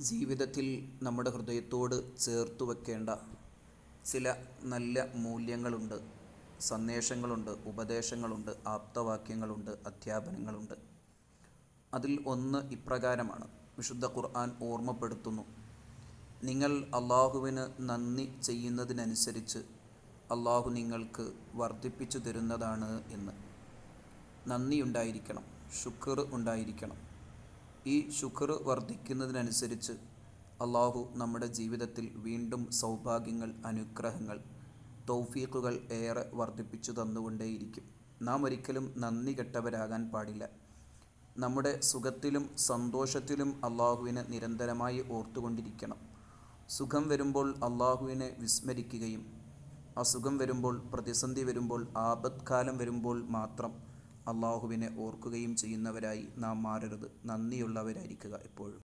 ജീവിതത്തിൽ നമ്മുടെ ഹൃദയത്തോട് ചേർത്ത് വെക്കേണ്ട ചില നല്ല മൂല്യങ്ങളുണ്ട്. സന്ദേശങ്ങളുണ്ട് ഉപദേശങ്ങളുണ്ട് ആപ്തവാക്യങ്ങളുണ്ട് അധ്യാപനങ്ങളുണ്ട്. അതിൽ ഒന്ന് ഇപ്രകാരമാണ്. വിശുദ്ധ ഖുർആൻ ഓർമ്മപ്പെടുത്തുന്നു. നിങ്ങൾ അള്ളാഹുവിന് നന്ദി ചെയ്യുന്നതിനനുസരിച്ച് അള്ളാഹു നിങ്ങൾക്ക് വർദ്ധിപ്പിച്ചു തരുന്നതാണ് എന്ന്. നന്ദിയുണ്ടായിരിക്കണം ശുക്ർ ഉണ്ടായിരിക്കണം. ഈ ശുക്ർ വർദ്ധിക്കുന്നതിനനുസരിച്ച് അള്ളാഹു നമ്മുടെ ജീവിതത്തിൽ വീണ്ടും സൗഭാഗ്യങ്ങൾ അനുഗ്രഹങ്ങൾ തൗഫീഖുകൾ ഏറെ വർദ്ധിപ്പിച്ചു തന്നുകൊണ്ടേയിരിക്കും. നാം ഒരിക്കലും നന്ദി കെട്ടവരാകാൻ പാടില്ല. നമ്മുടെ സുഖത്തിലും സന്തോഷത്തിലും അള്ളാഹുവിനെ നിരന്തരമായി ഓർത്തുകൊണ്ടിരിക്കണം. സുഖം വരുമ്പോൾ അള്ളാഹുവിനെ വിസ്മരിക്കുകയും അസുഖം വരുമ്പോൾ പ്രതിസന്ധി വരുമ്പോൾ ആപത്കാലം വരുമ്പോൾ മാത്രം അള്ളാഹുവിനെ ഓർക്കുകയും ചെയ്യുന്നവരായി നാം മാറരുത്. നന്ദിയുള്ളവരായിരിക്കുക എപ്പോഴും.